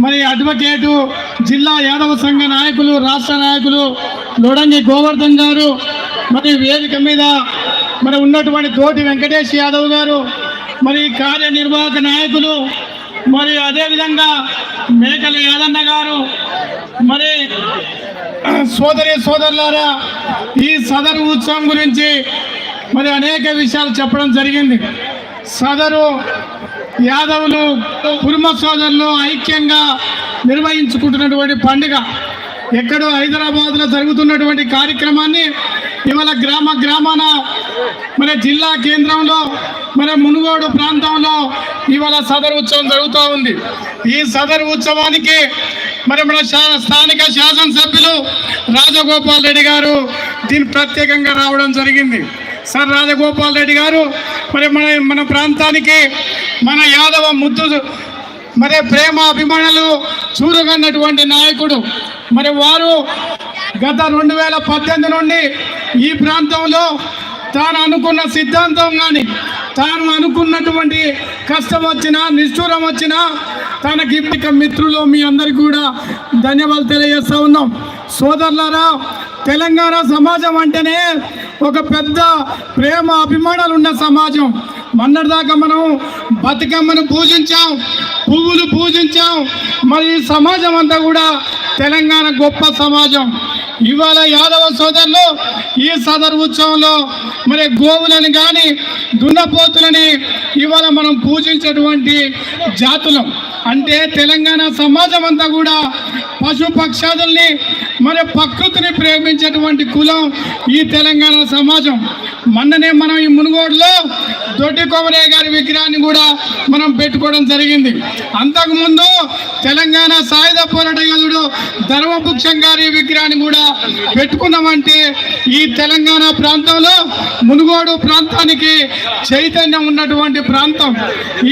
మరి అడ్వకేటు జిల్లా యాదవ సంఘ నాయకులు రాష్ట్ర నాయకులు లోడంగి గోవర్ధన్ గారు మరి వేదిక మీద మరి ఉన్నటువంటి తోటి వెంకటేష్ యాదవ్ గారు మరి కార్యనిర్వాహక నాయకులు మరి అదేవిధంగా మేకల యాదన్న గారు మరి సోదరి సోదరులారా ఈ సదరు ఉత్సవం గురించి మరి అనేక విషయాలు చెప్పడం జరిగింది. సదరు యాదవులు కుటుంబ సోదరులు ఐక్యంగా నిర్వహించుకుంటున్నటువంటి పండుగ ఎక్కడో హైదరాబాద్లో జరుగుతున్నటువంటి కార్యక్రమాన్ని ఇవాళ గ్రామ గ్రామాన మరి జిల్లా కేంద్రంలో మరి మునుగోడు ప్రాంతంలో ఇవాళ సదరు ఉత్సవం జరుగుతూ ఉంది. ఈ సదరు ఉత్సవానికి మరి మన శా- స్థానిక శాసనసభ్యులు రాజగోపాల్ రెడ్డి గారు దీన్ని ప్రత్యేకంగా రావడం జరిగింది. సార్ రాజగోపాల్ రెడ్డి గారు మరి మన మన ప్రాంతానికి మన యాదవ ముద్దు మరి ప్రేమ అభిమానులు చూరగన్నటువంటి నాయకుడు. మరి వారు గత రెండు వేల పద్దెనిమిది నుండి ఈ ప్రాంతంలో తాను అనుకున్న సిద్ధాంతం కానీ తాను అనుకున్నటువంటి కష్టం వచ్చినా నిష్ఠూరం వచ్చినా తనకి మిత్రులు మీ అందరికీ కూడా ధన్యవాదాలు తెలియజేస్తా ఉన్నాం. సోదరులారా తెలంగాణ సమాజం అంటేనే ఒక పెద్ద ప్రేమ అభిమానాలు ఉన్న సమాజం. మొన్నటిదాకా మనం బతుకమ్మను పూజించాం పువ్వులు పూజించాం. మరి సమాజం అంతా కూడా తెలంగాణ గొప్ప సమాజం. ఇవాళ యాదవ సోదరులు ఈ సదర్ ఉత్సవంలో మరి గోవులని కానీ దున్నపోతులని ఇవాళ మనం పూజించేటువంటి జాతులం. అంటే తెలంగాణ సమాజం అంతా కూడా పశు పక్షాదుల్ని మరి ప్రకృతిని ప్రేమించేటువంటి కులం ఈ తెలంగాణ సమాజం. మొన్ననే మనం ఈ మునుగోడులో దొడ్డి కొమరయ్య గారి విగ్రహాన్ని కూడా మనం పెట్టుకోవడం జరిగింది. అంతకుముందు తెలంగాణ సాయుధ పోరాట యోధుడు ధర్మభుక్షం గారి విగ్రహాన్ని కూడా పెట్టుకున్నామంటే ఈ తెలంగాణ ప్రాంతంలో మునుగోడు ప్రాంతానికి చైతన్యం ఉన్నటువంటి ప్రాంతం.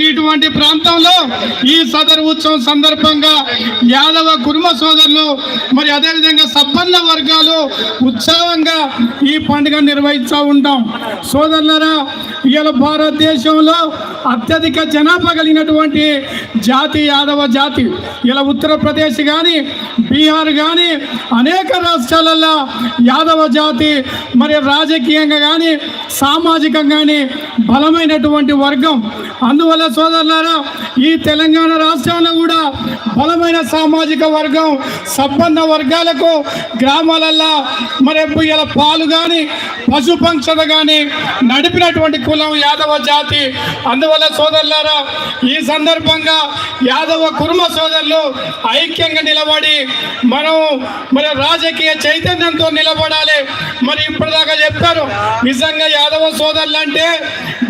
ఇటువంటి ప్రాంతంలో ఈ సదరు ఉత్సవం సందర్భంగా యాదవ కుటుంబ సోదరులు మరి అదేవిధంగా సబ్బన్న వర్గాలు ఉత్సాహంగా ఈ పండుగ నిర్వహిస్తూ ఉంటాం. సోదరులరా ఇవాళ భారతదేశంలో అత్యధిక జనాభా కలిగినటువంటి జాతి యాదవ జాతి. ఇలా ఉత్తరప్రదేశ్ కానీ బీహార్ కానీ అనేక రాష్ట్రాలలో యాదవ జాతి మరి రాజకీయంగా కానీ సామాజికంగానే బలమైనటువంటి వర్గం. అందువల్ల సోదరులారా ఈ తెలంగాణ రాష్ట్రంలో కూడా బలమైన సామాజిక వర్గం సంపన్న వర్గాలకు గ్రామాలల్లో మరి ఇలా పాలు కానీ పశుపంక్షత కానీ నడిపినటువంటి కులం యాదవ జాతి. అందువల్ల సోదరులారా ఈ సందర్భంగా యాదవ కుర్మ సోదరులు ఐక్యంగా నిలబడి మనం మరి రాజకీయ చైతన్యంతో నిలబడాలి. మరి ఇప్పటిదాకా చెప్పారు నిజంగా యాదవ సోదరులు అంటే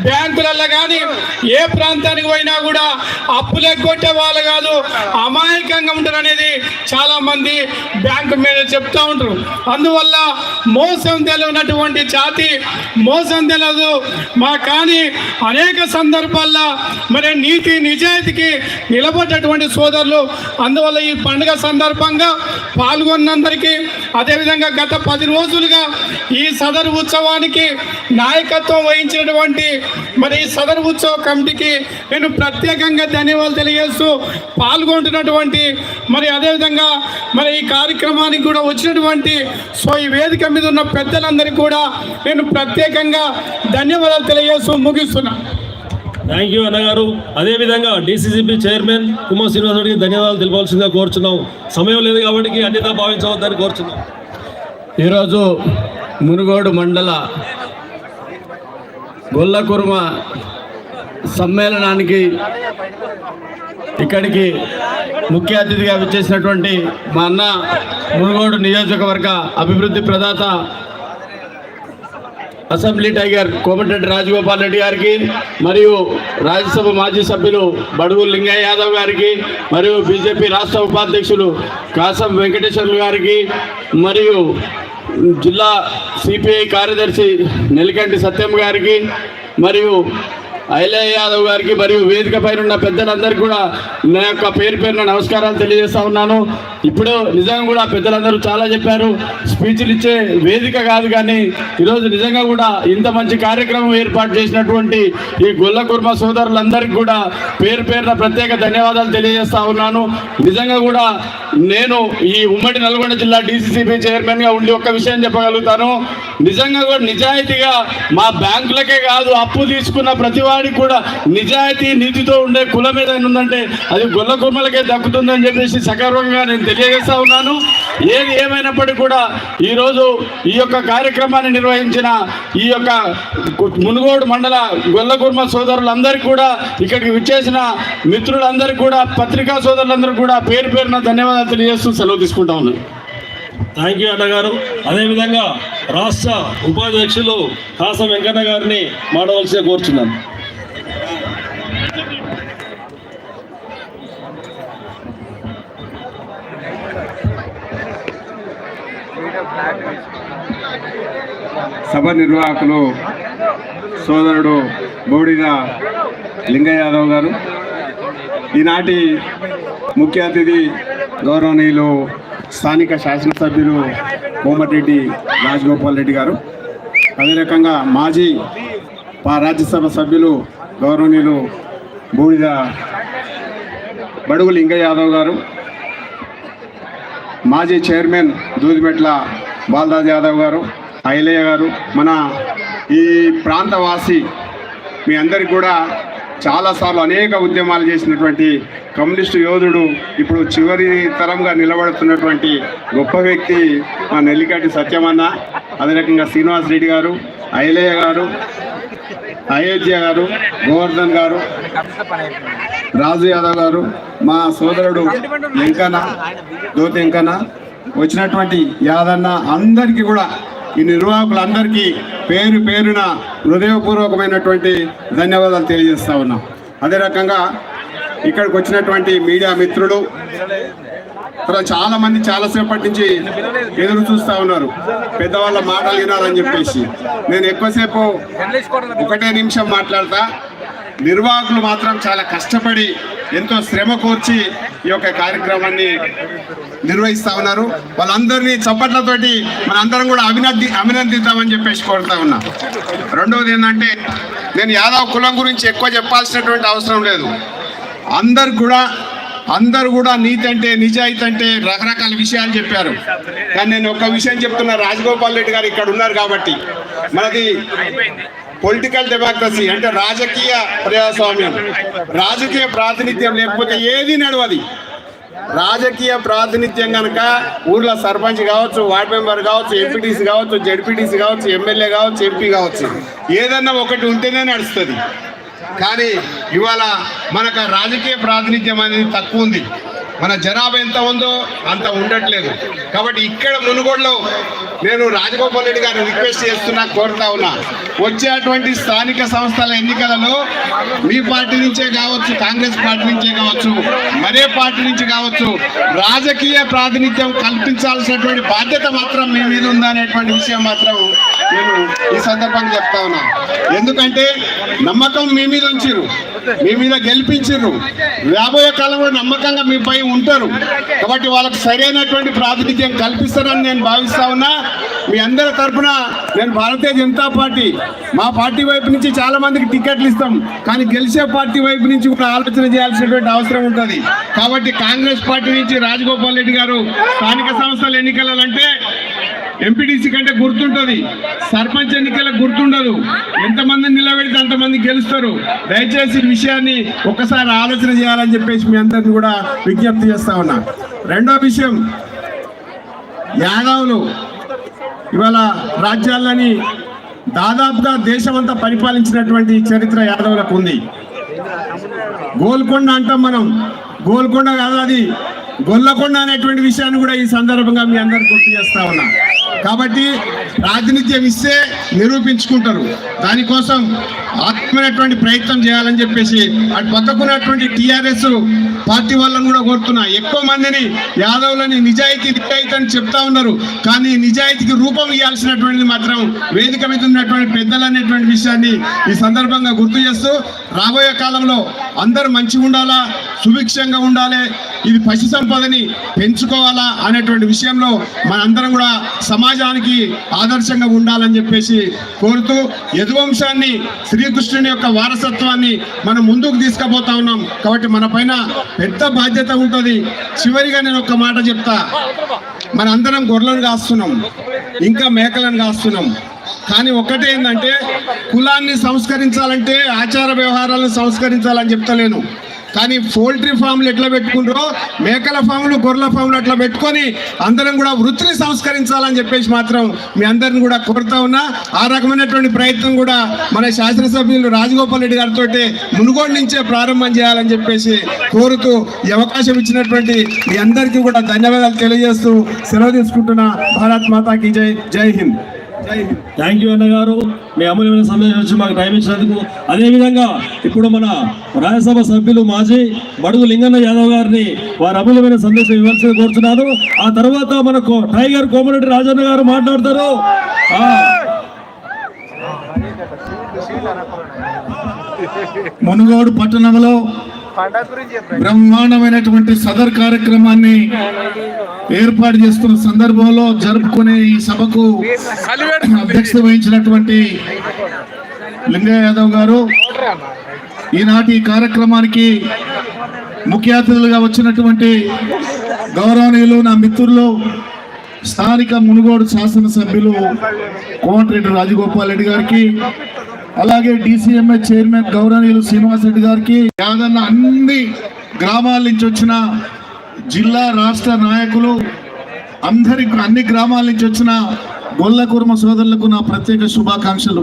బ్యాంకులలో కానీ ఏ ప్రాంతానికి పోయినా కూడా అప్పులు ఎగ్గొట్టే వాళ్ళు కాదు అమాయకంగా ఉంటారు అనేది చాలా మంది బ్యాంకు మీద చెప్తా ఉంటారు. అందువల్ల మోసం తెలియనటువంటి జాతి మోసం తెలియదు. మా కానీ అనేక సందర్భాల్లో మరి నీతి నిజాయితీకి నిలబడ్డటువంటి సోదరులు అందువల్ల ఈ పండుగ సందర్భంగా పాల్గొన్నందరికీ అదేవిధంగా గత పది రోజులుగా ఈ సదరు ఉత్సవానికి నాయకత్వం వహించినటువంటి మరి ఈ సదరు ఉత్సవ కమిటీకి నేను ప్రత్యేకంగా ధన్యవాదాలు తెలియజేస్తూ పాల్గొంటున్నటువంటి మరి అదేవిధంగా మరి ఈ కార్యక్రమానికి కూడా వచ్చినటువంటి సో ఈ వేదిక మీద ఉన్న పెద్దలందరికీ కూడా నేను ప్రత్యేకంగా ధన్యవాదాలు తెలియజేస్తూ ముగిస్తున్నాను థ్యాంక్ యూ అన్నగారు. అదేవిధంగా డిసిసిబి చైర్మన్ కుమార్ శ్రీనివాస్ రెడ్డికి ధన్యవాదాలు తెలిపాల్సిందిగా కోరుచున్నాం. సమయం లేదు కాబట్టి అన్నితా భావించవద్దని కోరుచున్నాం. ఈరోజు మునుగోడు మండల గొల్లకుర్మ సమ్మేళనానికి ఇక్కడికి ముఖ్య అతిథిగా విచ్చేసినటువంటి మా అన్న మునుగోడు నియోజకవర్గ అభివృద్ధి ప్రదాత అసెంబ్లీ టైగర్ కోమటిరెడ్డి రాజగోపాల్ రెడ్డి గారికి మరియు రాజ్యసభ మాజీ సభ్యులు బడుగు లింగయ్య యాదవ్ గారికి మరియు బీజేపీ రాష్ట్ర ఉపాధ్యక్షులు కాసం వెంకటేశ్వర్లు గారికి మరియు జిల్లా సిపిఐ కార్యదర్శి నెలకంటి సత్యం గారికి మరియు ఐలయ్య యాదవ్ గారికి మరియు వేదిక పైన ఉన్న పెద్దలందరికీ కూడా నా యొక్క పేరు పేరున నమస్కారాలు తెలియజేస్తా ఉన్నాను. ఇప్పుడు నిజంగా కూడా పెద్దలందరూ చాలా చెప్పారు. స్పీచ్లు ఇచ్చే వేదిక కాదు కానీ ఈరోజు నిజంగా కూడా ఇంత మంచి కార్యక్రమం ఏర్పాటు చేసినటువంటి ఈ గొల్ల కుర్మ సోదరులందరికీ కూడా పేరు పేరున ప్రత్యేక ధన్యవాదాలు తెలియజేస్తా ఉన్నాను. నిజంగా కూడా నేను ఈ ఉమ్మడి నల్గొండ జిల్లా డీసీసీబీ చైర్మన్గా ఉండి ఒక్క విషయం చెప్పగలుగుతాను. నిజంగా కూడా నిజాయితీగా మా బ్యాంకులకే కాదు అప్పు తీసుకున్న ప్రతి వాడికి కూడా నిజాయితీ నీతితో ఉండే కులం ఏదైనా ఉందంటే అది గొల్ల కుర్మలకే దక్కుతుందని చెప్పేసి సగర్వంగా నేను తెలియజేస్తా ఉన్నాను. ఏది ఏమైనప్పటికీ కూడా ఈరోజు ఈ యొక్క కార్యక్రమాన్ని నిర్వహించిన ఈ యొక్క మునుగోడు మండల గొల్లకుర్మ సోదరులందరికీ కూడా ఇక్కడికి విచ్చేసిన మిత్రులందరికీ కూడా పత్రికా సోదరులందరికీ కూడా పేరు పేరున ధన్యవాదాలు తెలియజేస్తూ సెలవు తీసుకుంటా ఉన్నాను. థ్యాంక్ యూ అన్నగారు అదేవిధంగా రాష్ట్ర ఉపాధ్యక్షులు కాసం వెంకన్న గారిని మాడవలసిగా కోరుచున్నాను. సభ నిర్వాహకులు సోదరుడు బోడిద లింగయ్య యాదవ్ గారు. ఈనాటి ముఖ్య అతిథి గౌరవనీయులు స్థానిక శాసనసభ్యులు కోమటిరెడ్డి రాజగోపాల్ రెడ్డి గారు. అదే రకంగా మాజీ రాజ్యసభ సభ్యులు గౌరవనీయులు బూడిద బడుగు లింగయ్య యాదవ్ గారు. మాజీ చైర్మన్ దూదిమెట్ల బాలరాజ్ యాదవ్ గారు ఐలయ్య గారు మన ఈ ప్రాంతవాసి మీ అందరికి కూడా చాలాసార్లు అనేక ఉద్యమాలు చేసినటువంటి కమ్యూనిస్టు యోధుడు ఇప్పుడు చివరి తరంగా నిలబడుతున్నటువంటి గొప్ప వ్యక్తి మా నెల్లికాటి సత్యమన్న అదే రకంగా శ్రీనివాస్ రెడ్డి గారు ఐలయ్య గారు అయోధ్య గారు గోవర్ధన్ గారు. రాజు యాదవ్ గారు మా సోదరుడు వెంకన్న దోతి వెంకన్న వచ్చినటువంటి యాదన్న అందరికీ కూడా ఈ నిర్వాహకులందరికీ పేరు పేరున హృదయపూర్వకమైనటువంటి ధన్యవాదాలు తెలియజేస్తా ఉన్నాం. అదే రకంగా ఇక్కడికి వచ్చినటువంటి మీడియా మిత్రులు చాలా మంది చాలాసేపటి నుంచి ఎదురు చూస్తా ఉన్నారు. పెద్దవాళ్ళ మాటలు వినాలని చెప్పేసి. నేను ఎక్కువసేపు ఒకటే నిమిషం మాట్లాడతా. నిర్వాహకులు మాత్రం చాలా కష్టపడి ఎంతో శ్రమ కోర్చి ఈ యొక్క కార్యక్రమాన్ని నిర్వహిస్తా ఉన్నారు. వాళ్ళందరినీ చప్పట్లతోటి మనందరం కూడా అభినంది అభినందిద్దామని చెప్పేసి కోరుతా ఉన్నా. రెండవది ఏంటంటే నేను యాదవ్ కులం గురించి ఎక్కువ చెప్పాల్సినటువంటి అవసరం లేదు. అందరు కూడా అందరు కూడా నీతి అంటే నిజాయితీ అంటే రకరకాల విషయాలు చెప్పారు. కానీ నేను ఒక విషయం చెప్తున్నా రాజగోపాల్ రెడ్డి గారు ఇక్కడ ఉన్నారు కాబట్టి. మనది పొలిటికల్ డెమోక్రసీ అంటే రాజకీయ ప్రజాస్వామ్యం. రాజకీయ ప్రాతినిధ్యం లేకపోతే ఏది నడవది. రాజకీయ ప్రాతినిధ్యం కనుక ఊర్లో సర్పంచ్ కావచ్చు వార్డ్ మెంబర్ కావచ్చు ఎంపీటీసీ కావచ్చు జడ్పీటీసీ కావచ్చు ఎమ్మెల్యే కావచ్చు ఎంపీ కావచ్చు ఏదన్నా ఒకటి ఉంటేనే నడుస్తుంది. కానీ ఇవాళ మనకు రాజకీయ ప్రాతినిధ్యం అనేది తక్కువ ఉంది. మన జనాభా ఎంత ఉందో అంత ఉండట్లేదు. కాబట్టి ఇక్కడ మునుగోడులో నేను రాజగోపాల్ రెడ్డి గారు రిక్వెస్ట్ చేస్తున్నా కోరుతా ఉన్నా. వచ్చేటువంటి స్థానిక సంస్థల ఎన్నికలలో మీ పార్టీ నుంచే కావచ్చు కాంగ్రెస్ పార్టీ నుంచే కావచ్చు మరే పార్టీ నుంచి కావచ్చు రాజకీయ ప్రాతినిధ్యం కల్పించాల్సినటువంటి బాధ్యత మాత్రం మీ మీద ఉందనేటువంటి విషయం మాత్రం నేను ఈ సందర్భంగా చెప్తా ఉన్నా. ఎందుకంటే నమ్మకం మీ మీద ఉంచిరు మీ మీద గెలిపించిర్రు. రాబోయే కాలంలో నమ్మకంగా మీపై ఉంటారు. కాబట్టి వాళ్ళకు సరైనటువంటి ప్రాతినిధ్యం కల్పిస్తారని నేను భావిస్తా ఉన్నా. మీ అందరి తరఫున నేను భారతీయ జనతా పార్టీ మా పార్టీ వైపు నుంచి చాలా మందికి టికెట్లు ఇస్తాం. కానీ గెలిచే పార్టీ వైపు నుంచి కూడా ఆలోచన చేయాల్సినటువంటి అవసరం ఉంటుంది. కాబట్టి కాంగ్రెస్ పార్టీ నుంచి రాజగోపాల్ రెడ్డి గారు స్థానిక సంస్థల ఎన్నికలంటే ఎంపీటీసీ కంటే గుర్తుంటుంది. సర్పంచ్ ఎన్నికలకు గుర్తుండదు. ఎంతమందిని నిలబెడితే అంతమంది గెలుస్తారు. దయచేసి విషయాన్ని ఒక్కసారి ఆలోచన చేయాలని చెప్పేసి మీ అందరిని కూడా విజ్ఞప్తి చేస్తా ఉన్నా. రెండో విషయం యాదవులు ఇవాళ రాజ్యాలని దాదాపుగా దేశమంతా పరిపాలించినటువంటి చరిత్ర యాదవులకు ఉంది. గోల్కొండ అంటాం మనం. గోల్కొండ కాదు అది గొల్లకొండ అనేటువంటి విషయాన్ని కూడా ఈ సందర్భంగా మీ అందరు గుర్తు చేస్తా ఉన్నా. కాబట్టి ప్రాతినిధ్యం ఇస్తే నిరూపించుకుంటారు. దానికోసం ఆత్మైనటువంటి ప్రయత్నం చేయాలని చెప్పేసి అటు పక్కకున్నటువంటి టీఆర్ఎస్ పార్టీ వాళ్ళని కూడా కోరుతున్నా. ఎక్కువ మందిని యాదవులని నిజాయితీ నిజాయితీ అని చెప్తా ఉన్నారు. కానీ నిజాయితీకి రూపం ఇవ్వాల్సినటువంటిది మాత్రం వేదిక మీద ఉన్నటువంటి పెద్దలు అనేటువంటి విషయాన్ని ఈ సందర్భంగా గుర్తు చేస్తూ రాబోయే కాలంలో అందరూ మంచిగా ఉండాలా సుభిక్షంగా ఉండాలి ఇది పశు సంపదని పెంచుకోవాలా అనేటువంటి విషయంలో మనందరం కూడా సమాజానికి ఆదర్శంగా ఉండాలని చెప్పేసి కోరుతూ యదువంశాన్ని శ్రీకృష్ణుని యొక్క వారసత్వాన్ని మనం ముందుకు తీసుకుపోతా ఉన్నాం. కాబట్టి మన పైన పెద్ద బాధ్యత ఉంటుంది. చివరిగా నేను ఒక మాట చెప్తా. మన అందరం గొర్రెలను కాస్తున్నాం. ఇంకా మేకలను కాస్తున్నాం. కానీ ఒక్కటే ఏంటంటే కులాన్ని సంస్కరించాలంటే ఆచార వ్యవహారాలను సంస్కరించాలని చెప్తలేను. కానీ పౌల్ట్రీ ఫామ్లు ఎట్లా పెట్టుకుంటారో మేకల ఫామ్లు గొర్రెల ఫామ్లు అట్లా పెట్టుకొని అందరం కూడా వృత్తిని సంస్కరించాలని చెప్పేసి మాత్రం మీ అందరిని కూడా కోరుతా ఉన్నా. ఆ రకమైనటువంటి ప్రయత్నం కూడా మన శాసనసభ్యులు రాజగోపాల్ రెడ్డి గారితో మునుగోడు నుంచే ప్రారంభం చేయాలని చెప్పేసి కోరుతూ ఈ అవకాశం ఇచ్చినటువంటి మీ అందరికీ కూడా ధన్యవాదాలు తెలియజేస్తూ సెలవు తీసుకుంటున్న భారత్ మాతాకి జై జై హింద్. థ్యాంక్ యూ అన్న గారు మీ అమూల్యమైన సమయం నుంచి మాకు టైం ఇచ్చినందుకు. అదేవిధంగా ఇప్పుడు మన రాజ్యసభ సభ్యులు మాజీ బడుగు లింగన్న యాదవ్ గారిని వారి అమూల్యమైన సందేశం ఇవ్వాల్సింది కోరుతున్నాను ఆ తర్వాత మనకు టైగర్ కోమరెడ్డి రాజన్న గారు మాట్లాడతారు. మునుగోడు పట్టణంలో బ్రహ్మాండమైనటువంటి సదర్ కార్యక్రమాన్ని ఏర్పాటు చేస్తున్న సందర్భంలో జరుపుకునే ఈ సభకు అధ్యక్షత వహించినటువంటి లింగయ్య యాదవ్ గారు ఈనాటి కార్యక్రమానికి ముఖ్య అతిథులుగా వచ్చినటువంటి గౌరవనీయులు నా మిత్రులు స్థానిక మునుగోడు శాసనసభ్యులు కోమటిరెడ్డి రాజగోపాల్ రెడ్డి గారికి అలాగే డిసిఎంఏ చైర్మన్ గౌరవనీయులు శ్రీనివాస్ రెడ్డి గారికి యాదన్న అన్ని గ్రామాల నుంచి వచ్చిన జిల్లా రాష్ట్ర నాయకులు అందరి అన్ని గ్రామాల నుంచి వచ్చిన గొల్ల కుర్మ సోదరులకు నా ప్రత్యేక శుభాకాంక్షలు.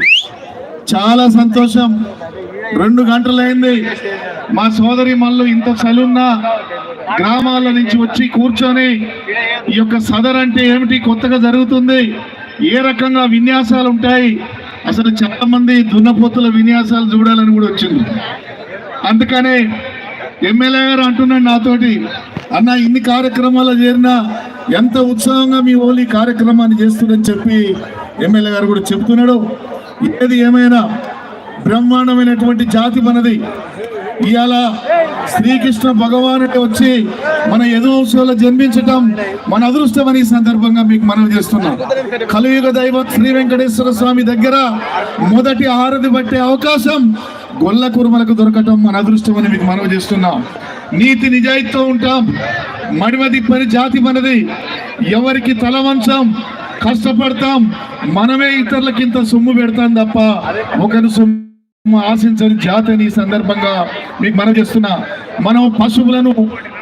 చాలా సంతోషం. రెండు గంటలైంది. మా సోదరి మళ్ళీ ఇంత చలున్న గ్రామాల నుంచి వచ్చి కూర్చొని ఈ యొక్క సదర్ అంటే ఏమిటి? కొత్తగా జరుగుతుంది. ఏ రకంగా విన్యాసాలు ఉంటాయి అసలు చాలా మంది దున్నపోతుల విన్యాసాలు చూడాలని కూడా వచ్చింది. అందుకనే ఎమ్మెల్యే గారు అంటున్నాడు నాతోటి అన్న ఇన్ని కార్యక్రమాలు చేరినా ఎంత ఉత్సాహంగా మీ ఓలి కార్యక్రమాన్ని చేస్తుందని చెప్పి ఎమ్మెల్యే గారు కూడా చెప్తున్నాడు. ఏది ఏమైనా బ్రహ్మాండమైనటువంటి జాతి మనది. ఇవాళ శ్రీకృష్ణ భగవానుడు వచ్చి మన యదువంశంలో జన్మించటం మన అదృష్టం అని ఈ సందర్భంగా మీకు మనం చేస్తున్నాం. కలియుగ దైవం శ్రీ వెంకటేశ్వర స్వామి దగ్గర మొదటి ఆరది పట్టే అవకాశం గొల్ల కురుమలకు దొరకటం మన అదృష్టం అని మీకు మనం చేస్తున్నాం. నీతి నిజాయితీతో ఉంటాం. మడిమది పని జాతి మనది. ఎవరికి తల వంచం కష్టపడతాం మనమే ఇతరులకి ఇంత సొమ్ము పెడతాం తప్ప ఒకరు సొమ్ము ఆశించని జాతి అని సందర్భంగా మీకు మనం చేస్తున్నా. మనం పశువులను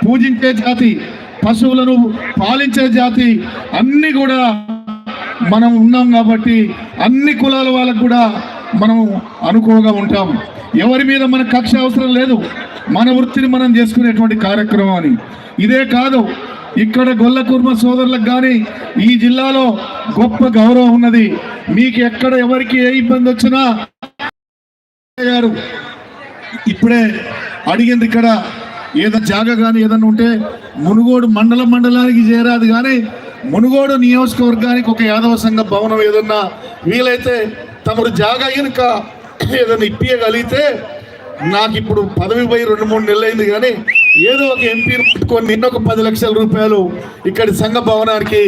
పూజించే జాతి పశువులను పాలించే జాతి అన్ని కూడా మనం ఉన్నాం కాబట్టి అన్ని కులాల వాళ్ళకు కూడా మనం అనుకోగా ఉంటాం. ఎవరి మీద మన కక్ష అవసరం లేదు. మన వృత్తిని మనం చేసుకునేటువంటి కార్యక్రమం అని. ఇదే కాదు ఇక్కడ గొల్ల కుర్మ సోదరులకు కానీ ఈ జిల్లాలో గొప్ప గౌరవం ఉన్నది. మీకు ఎక్కడ ఎవరికి ఏ ఇబ్బంది వచ్చినా గారు ఇప్పుడే అడిగింది ఇక్కడ ఏదో జాగ కానీ ఏదన్నా ఉంటే మునుగోడు మండల మండలానికి చేరాదు కానీ మునుగోడు నియోజకవర్గానికి ఒక యాదవ సంఘ భవనం ఏదన్నా వీలైతే తమరు జాగా కనుక ఏదన్నా ఇప్పియగలిగితే నాకు ఇప్పుడు పదవి పోయి రెండు మూడు నెలలు అయింది కానీ ఏదో ఒక ఎంపీని పెట్టుకొని నిన్న ఒక పది లక్షల రూపాయలు ఇక్కడి సంఘ భవనానికి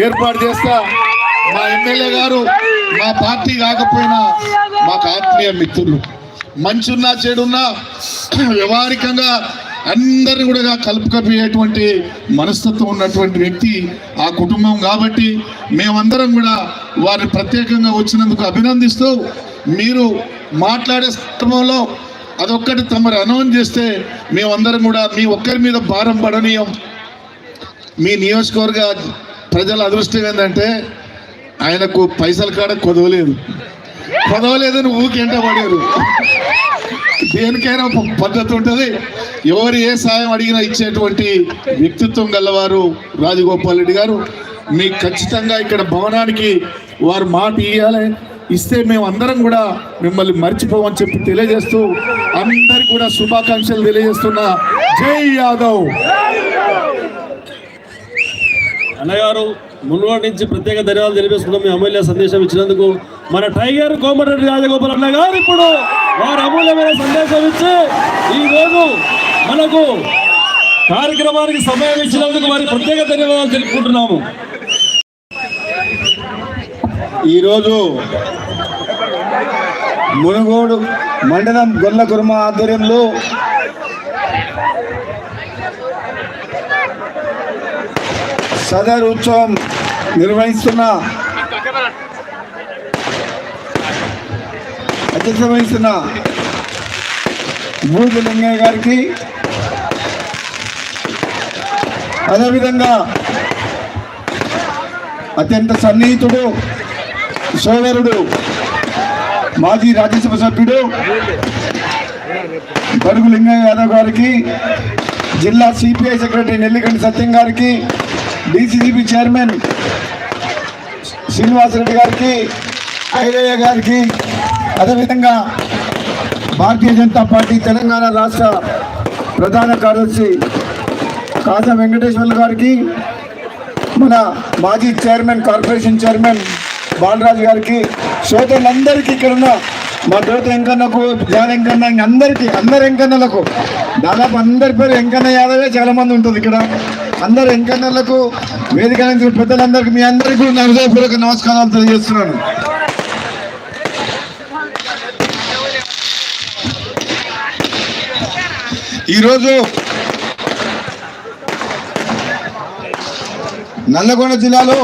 ఏర్పాటు చేస్తా మా ఎమ్మెల్యే గారు మా పార్టీ కాకపోయినా మాకు ఆత్మీయ మిత్రులు. మంచున్నా చెడున్నా వ్యవహారికంగా అందరిని కూడా కలుపుకపోయేటువంటి మనస్తత్వం ఉన్నటువంటి వ్యక్తి ఆ కుటుంబం కాబట్టి మేమందరం కూడా వారిని ప్రత్యేకంగా వచ్చినందుకు అభినందిస్తూ మీరు మాట్లాడే సందర్భంలో అదొక్కటి తమరు అనౌన్స్ చేస్తే మేమందరం కూడా మీ ఒక్కరి మీద భారం పడనీయం. మీ నియోజకవర్గ ప్రజల అదృష్టం ఏంటంటే ఆయనకు పైసలు కాడ కొదవలేదు. కొదవలేదని ఊకెంట పడారు. దేనికైనా ఒక పద్ధతి ఉంటుంది. ఎవరు ఏ సాయం అడిగినా ఇచ్చేటువంటి వ్యక్తిత్వం గలవారు రాజగోపాల్ రెడ్డి గారు. మీకు ఖచ్చితంగా ఇక్కడ భవనానికి వారు మాట ఇవ్వాలి ఇస్తే మేము అందరం కూడా మిమ్మల్ని మర్చిపోమని చెప్పి తెలియజేస్తూ అందరికి కూడా శుభాకాంక్షలు తెలియజేస్తున్నా. జై యాదవ్! అన్నగారు మున్వాడి నుంచి ప్రత్యేక ధన్యవాదాలు తెలిపిస్తున్నాం మీ అమూల్య సందేశం ఇచ్చినందుకు మన టైగర్ కోమటిరెడ్డి రాజగోపాల్ అన్న గారు ఇప్పుడు వారి అమూల్యమైన సందేశం ఇచ్చి ఈ రోజు మనకు కార్యక్రమానికి సమయం ఇచ్చినందుకు వారి ప్రత్యేక ధన్యవాదాలు తెలుపుకుంటున్నాము. ఈరోజు మునుగోడు మండలం గొల్ల కుర్మ ఆధ్వర్యంలో సదర్ ఉత్సవం నిర్వహిస్తున్న అధ్యక్ష వహిస్తున్న మూడు లింగయ్య గారికి అదేవిధంగా అత్యంత సన్నిహితుడు సోదరుడు మాజీ రాజ్యసభ సభ్యుడు బడుగు లింగయ్య యాదవ్ గారికి జిల్లా సిపిఐ సెక్రటరీ నెల్లికంటి సత్యం గారికి డిసిసిబి చైర్మన్ శ్రీనివాసరెడ్డి గారికి ఐరయ్య గారికి అదేవిధంగా భారతీయ జనతా పార్టీ తెలంగాణ రాష్ట్ర ప్రధాన కార్యదర్శి కాసా వెంకటేశ్వర్లు గారికి మన మాజీ చైర్మన్ కార్పొరేషన్ చైర్మన్ బాలరాజు గారికి సోదరులందరికీ ఇక్కడ ఉన్న మా దోత వెంకన్నకు జాన్ వెంకన్న అందరికీ అందరు వెంకన్నలకు దాదాపు అందరి పేరు వెంకన్న యాదవే చాలామంది ఉంటుంది ఇక్కడ. అందరు వెంకన్నలకు వేదిక నుంచి పెద్దలందరికీ మీ అందరికీ నా హృదయపూర్వక నమస్కారాలు తెలియజేస్తున్నాను. ఈరోజు నల్లగొండ జిల్లాలో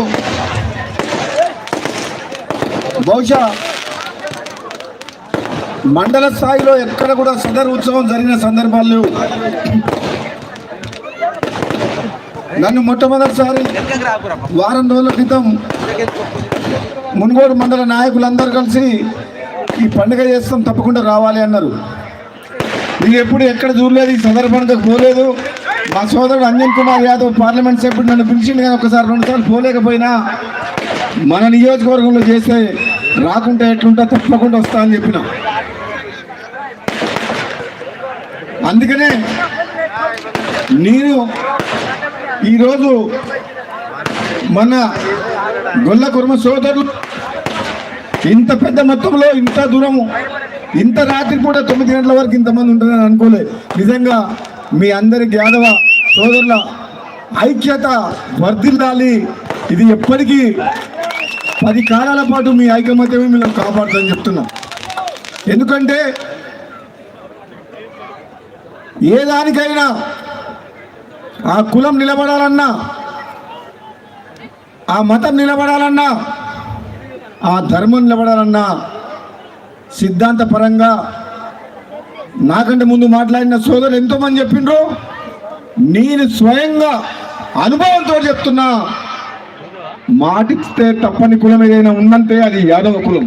బహుశా మండల స్థాయిలో ఎక్కడ కూడా సదర్ ఉత్సవం జరిగిన సందర్భాలు నన్ను మొట్టమొదటిసారి వారం రోజుల క్రితం మున్గోడు మండల నాయకులందరూ కలిసి ఈ పండుగ చేస్తాం తప్పకుండా రావాలి అన్నారు. నేను ఎప్పుడు ఎక్కడ చూడలేదు ఈ సందర్భానికి పోలేదు. మా సోదరుడు అంజన్ కుమార్ యాదవ్ పార్లమెంట్ సభ్యుడు నన్ను పిలిచిండు కానీ ఒకసారి రెండుసార్లు పోలేకపోయినా మన నియోజకవర్గంలో చేస్తే రాకుంటే ఎట్లుంటా తప్పకుండా వస్తా అని చెప్పిన. అందుకనే నేను ఈరోజు మన గొల్ల కుర్మ సోదరులు ఇంత పెద్ద మొత్తంలో ఇంత దూరము ఇంత రాత్రి పూట తొమ్మిది గంటల వరకు ఇంతమంది ఉంటుందని అనుకోలే. నిజంగా మీ అందరికి యాదవ సోదరుల ఐక్యత వర్ధిల్లాలి. ఇది ఎప్పటికీ పది కాలాల పాటు మీ ఐకమత్యమే మిమ్మల్ని కాపాడుతుందని చెప్తున్నా. ఎందుకంటే ఏ దానికైనా ఆ కులం నిలబడాలన్నా ఆ మతం నిలబడాలన్నా ఆ ధర్మం నిలబడాలన్నా సిద్ధాంత పరంగా నాకంటే ముందు మాట్లాడిన సోదరులు ఎంతోమంది చెప్పిండ్రు నేను స్వయంగా అనుభవంతో చెప్తున్నా మాటిస్తే తప్పని కులం ఏదైనా ఉందంటే అది యాదవ కులం.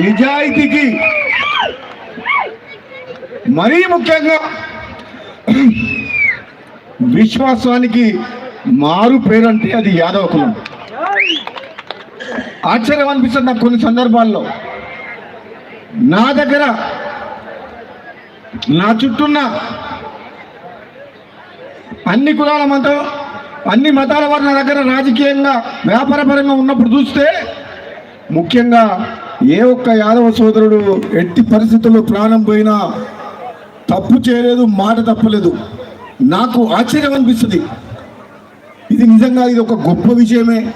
నిజాయితీకి మరీ ముఖ్యంగా విశ్వాసానికి మారు పేరంటే అది యాదవ కులం ఆశ్చర్యం అనిపిస్తుంది నాకు కొన్ని సందర్భాల్లో. నా దగ్గర నా చుట్టూన్న అన్ని కులాల మతం అన్ని మతాల వారి నా దగ్గర రాజకీయంగా వ్యాపారపరంగా ఉన్నప్పుడు చూస్తే ముఖ్యంగా ఏ ఒక్క యాదవ సోదరుడు ఎట్టి పరిస్థితుల్లో ప్రాణం పోయినా తప్పు చేయలేదు మాట తప్పలేదు. నాకు ఆశ్చర్యం అనిపిస్తుంది. ఇది నిజంగా ఇది ఒక గొప్ప విషయమే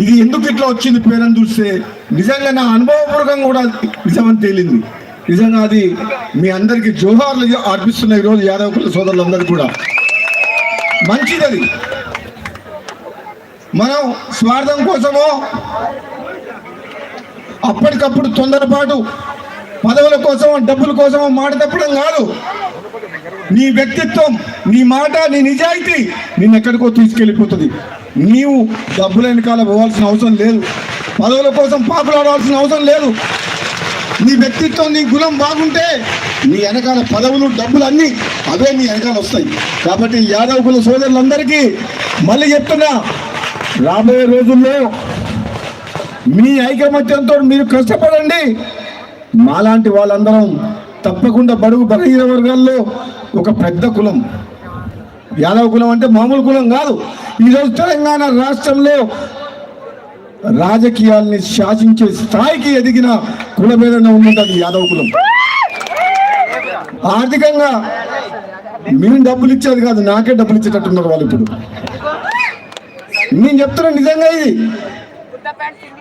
ఇది ఎందుకు ఇట్లా వచ్చింది పేరని చూస్తే నిజంగా నా అనుభవపూర్వకంగా కూడా నిజమని తేలింది. నిజంగా అది మీ అందరికీ జోహార్లు అర్పిస్తున్న ఈరోజు యాదవ కుల సోదరులందరూ కూడా. మంచిది అది. మనం స్వార్థం కోసమో అప్పటికప్పుడు తొందరపాటు పదవుల కోసమో డబ్బుల కోసమో మాట తప్పడం కాదు. నీ వ్యక్తిత్వం నీ మాట నీ నిజాయితీ నిన్ను ఎక్కడికో తీసుకెళ్ళిపోతుంది. నీవు డబ్బుల వెనకాల పోవాల్సిన అవసరం లేదు. పదవుల కోసం పాపులాడాల్సిన అవసరం లేదు. నీ వ్యక్తిత్వం నీ గుణం బాగుంటే నీ వెనకాల పదవులు డబ్బులు అన్నీ అవే నీ వెనకాల వస్తాయి. కాబట్టి యాదవ్ కుల సోదరులందరికీ మళ్ళీ చెప్తున్నా రాబోయే రోజుల్లో మీ ఐకమత్యంతో మీరు కష్టపడండి. మాలాంటి వాళ్ళందరం తప్పకుండా బడుగు బలహీన వర్గాల్లో ఒక పెద్ద కులం. యాదవ కులం అంటే మామూలు కులం కాదు. ఈరోజు తెలంగాణ రాష్ట్రంలో రాజకీయాల్ని శాసించే స్థాయికి ఎదిగిన కులభేదంగా ఉన్నది అది యాదవ కులం. ఆర్థికంగా మేము డబ్బులు ఇచ్చేది కాదు నాకే డబ్బులు ఇచ్చేటట్టున్నారు వాళ్ళు ఇప్పుడు. నేను చెప్తున్నా నిజంగా ఇది.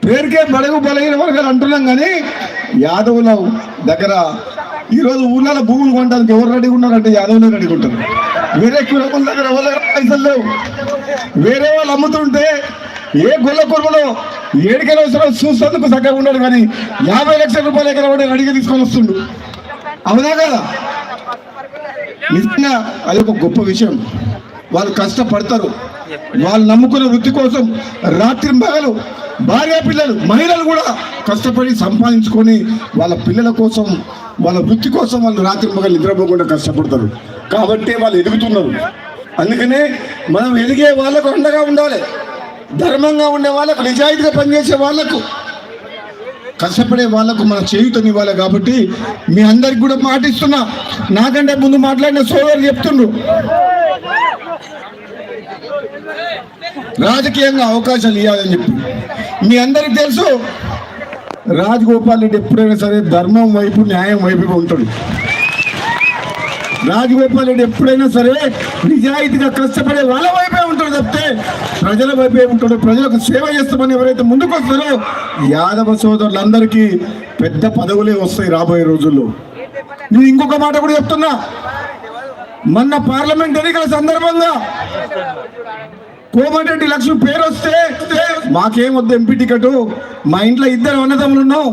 పేరుకే బడుగు బలహీన వర్గాలు అంటున్నాం కానీ యాదవుల దగ్గర ఈరోజు ఊళ్ళలో భూములు కొనడానికి ఎవరు రెడీగా ఉన్నారంటే యాదవులే రెడీగా ఉంటారు వేరే కులకుల దగ్గర ఎవరి దగ్గర పైసలు లేవు. వేరే వాళ్ళు అమ్ముతుంటే ఏ గొల్ల కుర్మలో ఏడికైనా అవసరం చూసేందుకు చక్కగా ఉన్నాడు కానీ యాభై లక్షల రూపాయల ఎక్కడ వాడు రెడీగా తీసుకొని వస్తుండు. అవునా కదా? నిజంగా అది ఒక గొప్ప విషయం. వాళ్ళు కష్టపడతారు. వాళ్ళు నమ్ముకున్న వృత్తి కోసం రాత్రి మగలు భార్య పిల్లలు మహిళలు కూడా కష్టపడి సంపాదించుకొని వాళ్ళ పిల్లల కోసం వాళ్ళ వృత్తి కోసం వాళ్ళు రాత్రి పగలు నిద్రపోకుండా కష్టపడతారు. కాబట్టి వాళ్ళు ఎదుగుతున్నారు. అందుకనే మనం ఎదిగే వాళ్ళకు అండగా ఉండాలి. ధర్మంగా ఉండే వాళ్ళకు నిజాయితీగా పనిచేసే వాళ్ళకు కష్టపడే వాళ్ళకు మన చేయుతనివ్వాలి కాబట్టి మీ అందరికి కూడా మాటిస్తున్నా. నాకంటే ముందు మాట్లాడిన సోదరు చెప్తుండ్రు. రాజకీయంగా అవకాశాలు ఇవ్వాలని చెప్పి. మీ అందరికి తెలుసు రాజగోపాల్ రెడ్డి ఎప్పుడైనా సరే ధర్మం వైపు న్యాయం వైపు ఉంటాడు. రాజగోపాల్ రెడ్డి ఎప్పుడైనా సరే నిజాయితీగా కష్టపడే వాళ్ళ వైపే ఉంటాడు తప్పితే ప్రజల వైపే ఉంటాడు. ప్రజలకు సేవ చేస్తామని ఎవరైతే ముందుకు వస్తారో యాదవ సోదరులందరికీ పెద్ద పదవులే వస్తాయి రాబోయే రోజుల్లో. నేను ఇంకొక మాట కూడా చెప్తున్నా. మొన్న పార్లమెంట్ ఎన్నికల సందర్భంగా కోమటిరెడ్డి లక్ష్మి పేరు వస్తే మాకేం వద్దు ఎంపీ టికెట్? మా ఇంట్లో ఇద్దరు అన్నదమ్ములు ఉన్నాం.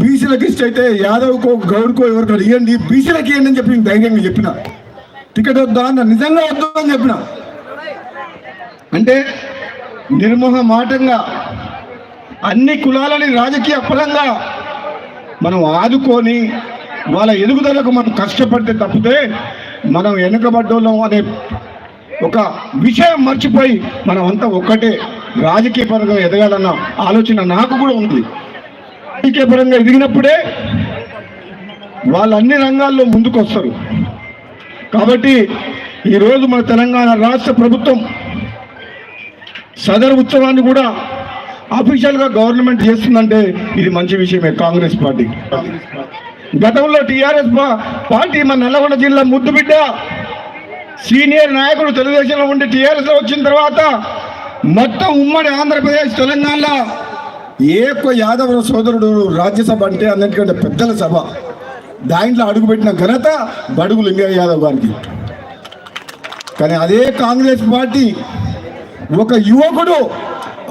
బీసీలకు ఇష్ట అయితే యాదవ్కో గౌడ్కో ఎవరికో ఇవ్వండి. బీసీలకు ఇవ్వండి అని చెప్పి ధైర్యంగా చెప్పిన. టికెట్ వద్దా అన్న నిజంగా వద్దు అని చెప్పిన. అంటే నిర్మోహ మాటంగా అన్ని కులాలని రాజకీయ పరంగా మనం ఆదుకొని వాళ్ళ ఎదుగుదలకు మనం కష్టపడితే తప్పితే మనం వెనుకబడ్డోళ్ళం అనే ఒక విషయం మర్చిపోయి మనం అంతా ఒక్కటే రాజకీయ పరంగా ఎదగాలన్న ఆలోచన నాకు కూడా ఉంది. రాజకీయ పరంగా ఎదిగినప్పుడే వాళ్ళు అన్ని రంగాల్లో ముందుకు వస్తారు కాబట్టి ఈరోజు మన తెలంగాణ రాష్ట్ర ప్రభుత్వం సదర్ ఉత్సవాన్ని కూడా అఫీషియల్గా గవర్నమెంట్ చేస్తుందంటే ఇది మంచి విషయమే కాంగ్రెస్ పార్టీ. గతంలో టీఆర్ఎస్ పార్టీ మన నల్లగొండ జిల్లా ముద్దుబిడ్డ సీనియర్ నాయకుడు తెలుగుదేశంలో ఉండి టీఆర్ఎస్లో వచ్చిన తర్వాత మొత్తం ఉమ్మడి ఆంధ్రప్రదేశ్ తెలంగాణలో ఏ ఒక్క యాదవ సోదరుడు రాజ్యసభ అంటే అన్నిటికంటే పెద్దల సభ. దాంట్లో అడుగుపెట్టిన ఘనత బడుగు లింగయ్య యాదవ్ గారికి. కానీ అదే కాంగ్రెస్ పార్టీ ఒక యువకుడు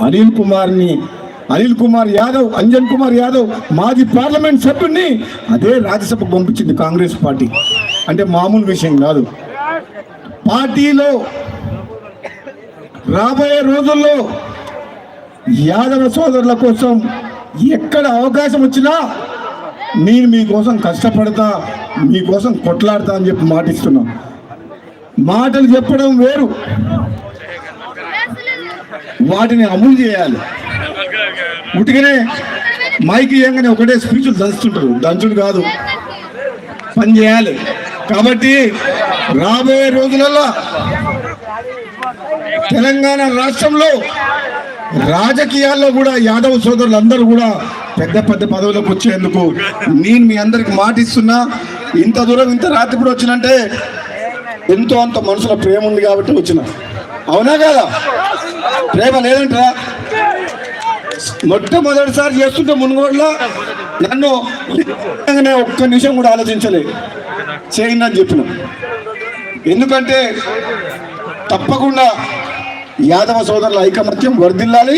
అనిల్ కుమార్ని అనిల్ కుమార్ యాదవ్ అంజన్ కుమార్ యాదవ్ మాజీ పార్లమెంట్ సభ్యుడిని అదే రాజ్యసభకు పంపించింది కాంగ్రెస్ పార్టీ. అంటే మామూలు విషయం కాదు. పార్టీలో రాబోయే రోజుల్లో యాదవ సోదరుల కోసం ఎక్కడ అవకాశం వచ్చినా నేను మీకోసం కష్టపడతా మీకోసం కొట్లాడతా అని చెప్పి మాటిస్తున్నా. మాటలు చెప్పడం వేరు. వాటిని అమలు చేయాలి. ఉటికనే మైక్ ఇయ్యంగానే ఒకటే స్పీచ్లు దంచుతుంటారు. దంచుడు కాదు. పని చేయాలి. కాబట్టి రాబోయే రోజులలో తెలంగాణ రాష్ట్రంలో రాజకీయాల్లో కూడా యాదవ సోదరులందరూ కూడా పెద్ద పెద్ద పదవులకు వచ్చేందుకు నేను మీ అందరికి మాటిస్తున్నా. ఇంత దూరం ఇంత రాత్రి కూడా వచ్చినంటే ఎంతో అంత మనసులో ప్రేమ ఉంది కాబట్టి వచ్చిన. అవునా కదా? ప్రేమ లేదంటరా మొట్టమొదటిసారి చేస్తుంటే మునుగోడులో నన్ను ఒక్క నిమిషం కూడా ఆలోచించలే. చేయండి అని చెప్పిన. ఎందుకంటే తప్పకుండా యాదవ సోదరుల ఐకమత్యం వర్ధిల్లాలి.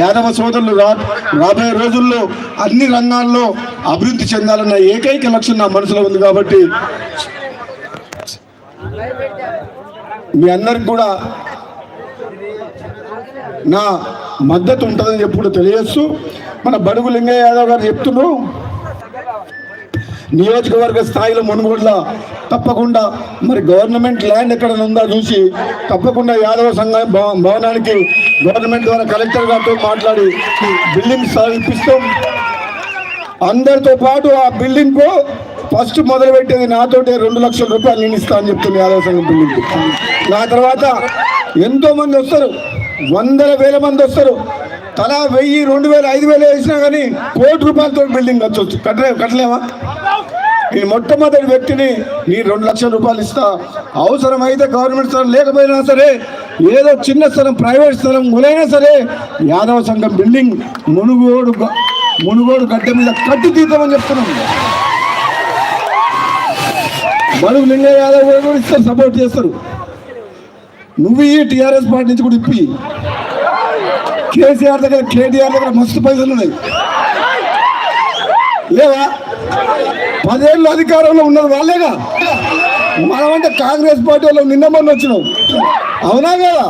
యాదవ సోదరులు రా రాబోయే రోజుల్లో అన్ని రంగాల్లో అభివృద్ధి చెందాలన్న ఏకైక లక్ష్యం నా మనసులో ఉంది కాబట్టి మీ అందరికి కూడా నా మద్దతు ఉంటుందని ఎప్పుడు కూడా తెలియజేస్తూ మన బడుగు లింగయ్య యాదవ్ గారు చెప్తున్నారు. నియోజకవర్గ స్థాయిలో మునుగోడ్ల తప్పకుండా మరి గవర్నమెంట్ ల్యాండ్ ఎక్కడ ఉందా చూసి తప్పకుండా యాదవ సంఘం భవనానికి గవర్నమెంట్ ద్వారా కలెక్టర్ గారితో మాట్లాడి బిల్డింగ్ ఇప్పిస్తాం అందరితో పాటు ఆ బిల్డింగ్కు ఫస్ట్ మొదలుపెట్టేది నాతోటే రెండు లక్షల రూపాయలు నేను ఇస్తా అని చెప్తుంది యాదవ సంఘం బిల్డింగ్ నా తర్వాత ఎంతోమంది వస్తారు వందల వేల మంది వస్తారు. తలా వెయ్యి రెండు వేలు ఐదు వేలు వేసినా కానీ కోటి రూపాయలతో బిల్డింగ్ కట్టవచ్చు కట్టలే కట్టలేమా? నేను మొట్టమొదటి వ్యక్తిని నీ రెండు లక్షల రూపాయలు ఇస్తా. అవసరమైతే గవర్నమెంట్ స్థలం లేకపోయినా సరే ఏదో చిన్న స్థలం ప్రైవేట్ స్థలం ములైనా సరే యాదవ సంఘం బిల్డింగ్ మునుగోడు మునుగోడు గడ్డ మీద కట్టి తీద్దామని చెప్తున్నాం. బడుగు లింగయ్య యాదవ్ కూడా ఇస్తారు సపోర్ట్ చేస్తారు. నువ్వు ఈ టీఆర్ఎస్ పార్టీ నుంచి కూడా ఇప్పి. కేసీఆర్ దగ్గర కేటీఆర్ దగ్గర మస్తు పైసలు ఉన్నాయి. లేవా? పదేళ్ళు అధికారంలో ఉన్నది వాళ్ళేగా. మనమంటే కాంగ్రెస్ పార్టీ వాళ్ళు నిన్న మొన్న వచ్చినాం. అవునా కదా?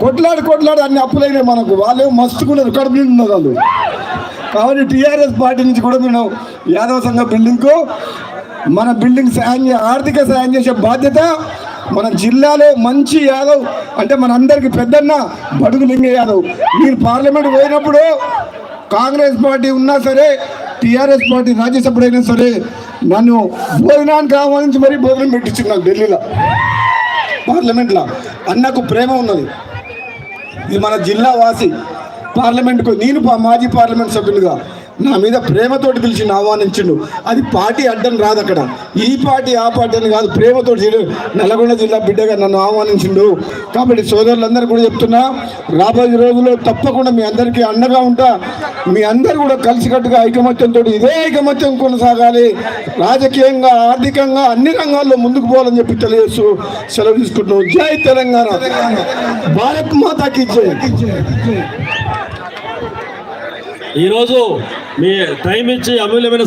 కొట్లాడి కొట్లాడి అన్ని అప్పులైనాయి మనకు. వాళ్ళేమో మస్తుకున్నారు కడుపు నిండి ఉన్నారు వాళ్ళు. కాబట్టి టీఆర్ఎస్ పార్టీ నుంచి కూడా మేము యాదవ సంఘ బిల్డింగ్కు మన బిల్డింగ్ సాయం చే- ఆర్థిక సాయం చేసే బాధ్యత మన జిల్లాలో మంచి యాదవ్ అంటే మన అందరికి పెద్దన్న బడుగు లింగ యాదవ్. మీరు పార్లమెంట్ పోయినప్పుడు కాంగ్రెస్ పార్టీ ఉన్నా సరే టీఆర్ఎస్ పార్టీ రాజ్యసభైనా సరే నన్ను భోజనానికి ఆహ్వానించి మరీ భోజనం పెట్టించింది నాకు ఢిల్లీలో పార్లమెంట్లో. అన్నకు ప్రేమ ఉన్నది. ఇది మన జిల్లా వాసి పార్లమెంట్కు నేను మాజీ పార్లమెంట్ సభ్యులుగా నా మీద ప్రేమతోటి పిలిచి ఆహ్వానించిండు. అది పార్టీ అడ్డం రాదు అక్కడ. ఈ పార్టీ ఆ పార్టీ అని కాదు ప్రేమతోటి నల్గొండ జిల్లా బిడ్డగా నన్ను ఆహ్వానించిండు. కాబట్టి సోదరులందరూ కూడా చెప్తున్నా రాబోయే రోజుల్లో తప్పకుండా మీ అందరికీ అండగా ఉంటా. మీ అందరు కూడా కలిసికట్టుగా ఐకమత్యంతో ఇదే ఐకమత్యం కొనసాగాలి. రాజకీయంగా ఆర్థికంగా అన్ని రంగాల్లో ముందుకు పోవాలని చెప్పి తెలియజేస్తూ సెలవు తీసుకుంటున్నాం. జై తెలంగాణ. భారత్ మాతాకి జై. ఈరోజు మీ టైం ఇచ్చి అమూల్యమైన